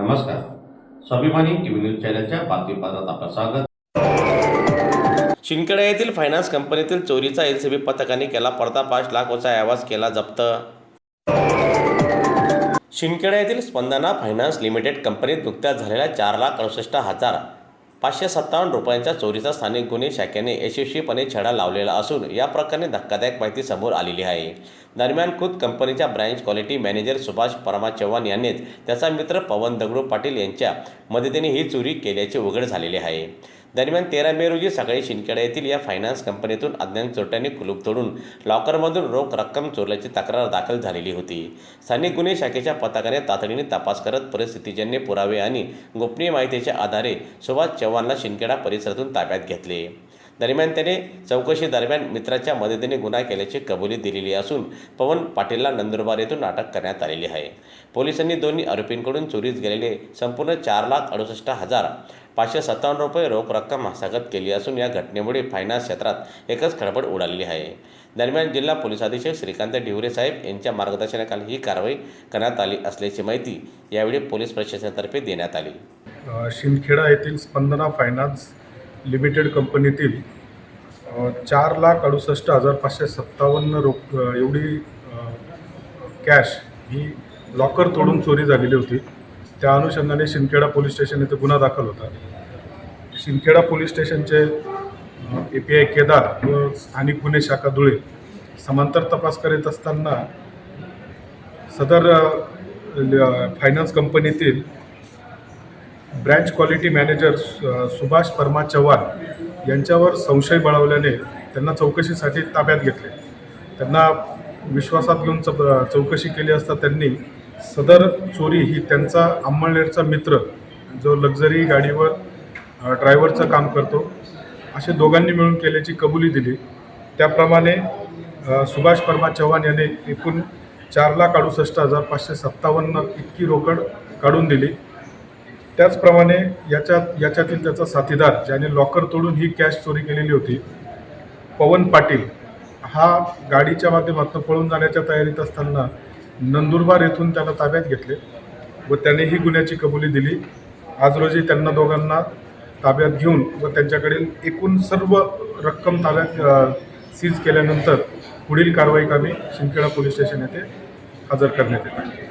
नमस्कार. स्वाभिमानी TV news चॅनलच्या बातमीपत्रात आपलं स्वागत. शिंदखेडा येथील फायनान्स कंपनीतील चोरीचा एलसीबी पथकाने केला पडता पाच लाखोचा आवाज केला जप्त. शिंदखेडा येथील स्पंदना फायनान्स लिमिटेड कंपनीत नुकत्याच झालेल्या चार लाख अडुसष्ट हजार पाचशे सत्तावन्न रुपयांच्या चोरीचा स्थानिक गुन्हे शाखेने यशस्वीपणे छडा लावलेला असून या प्रकरणी धक्कादायक माहिती समोर आलेली आहे. दरम्यान खुद कंपनीच्या branch quality manager Subhash Parma Chavan यांनीच त्याचा मित्र पवन दगडू पाटील यांच्या मदतीने ही चोरी केल्याचे उघड झालेले आहे. दरम्यान तेरा मे रोजी सकाळी शिंदखेडा येथील या फायनान्स कंपनीतून अज्ञात चोरट्यांनी कुलूप तोडून लॉकरमधून रोख रक्कम चोरल्याची तक्रार दाखल झालेली होती. स्थानिक गुन्हे शाखेच्या पथकाने तातडीने तपास करत परिस्थितीजन्य पुरावे आणि गोपनीय माहितीच्या आधारे सुभाष चव्हाणला शिंदखेडा परिसरातून ताब्यात घेतले. दरम्यान त्याने चौकशी दरम्यान मित्राच्या मदतीने गुन्हा केल्याची कबुली दिलेली असून पवन पाटीलला नंदुरबार येथून अटक करण्यात आलेली आहे. पोलिसांनी दोन्ही आरोपींकडून चोरीस गेलेले संपूर्ण चार लाख अडुसष्ट हजार पाचशे सत्तावन्न रुपये रोख रक्कम हस्तगत केली असून या घटनेमुळे फायनान्स क्षेत्रात एकच खळबळ उडालेली आहे. दरम्यान जिल्हा पोलीस अधीक्षक श्रीकांत ढिवरे साहेब यांच्या मार्गदर्शनाखाली ही कारवाई करण्यात आली असल्याची माहिती यावेळी पोलीस प्रशासनातर्फे देण्यात आली. शिंदखेडा येथील स्पंदना फायनान्स लिमिटेड कंपनीतील चार लाख अडुसष्ट हजार पाचशे सत्तावन्न रोख एवढी कॅश ही लॉकर तोडून चोरी झालेली होती. त्या अनुषंगाने शिंदखेडा पोलीस स्टेशन येथे गुन्हा दाखल होता. शिंदखेडा पोलीस स्टेशनचे ए पी आय केदार व स्थानिक गुन्हे शाखा धुळे समांतर तपास करीत असताना सदर फायनान्स कंपनीतील branch quality manager Subhash Parma Chavan यांच्यावर संशय बळावल्याने त्यांना चौकशीसाठी ताब्यात घेतले. त्यांना विश्वासात घेऊन चौ चौकशी केली असता त्यांनी सदर चोरी ही त्यांचा अंमळनेरचा मित्र जो लक्झरी गाडीवर ड्रायव्हरचं काम करतो असे दोघांनी मिळून केल्याची कबुली दिली. त्याप्रमाणे सुभाष परमा चव्हाण यांनी एकूण चार लाख अडुसष्ट हजार पाचशे सत्तावन्न इतकी रोकड काढून दिली. त्याचप्रमाणे याच्यात याच्यातील त्याचा साथीदार ज्याने लॉकर तोडून ही कॅश चोरी केलेली होती पवन पाटील हा गाडीच्या माध्यमातून पळून जाण्याच्या तयारीत असताना नंदुरबार येथून त्याला ताब्यात घेतले व त्याने ही गुन्ह्याची कबुली दिली. आज रोजी त्यांना दोघांना ताब्यात घेऊन व त्यांच्याकडील एकूण सर्व रक्कम ताब्यात सीज केल्यानंतर पुढील कारवाई कामी शिंदखेडा पोलीस स्टेशन येथे हजर करण्यात येत आहे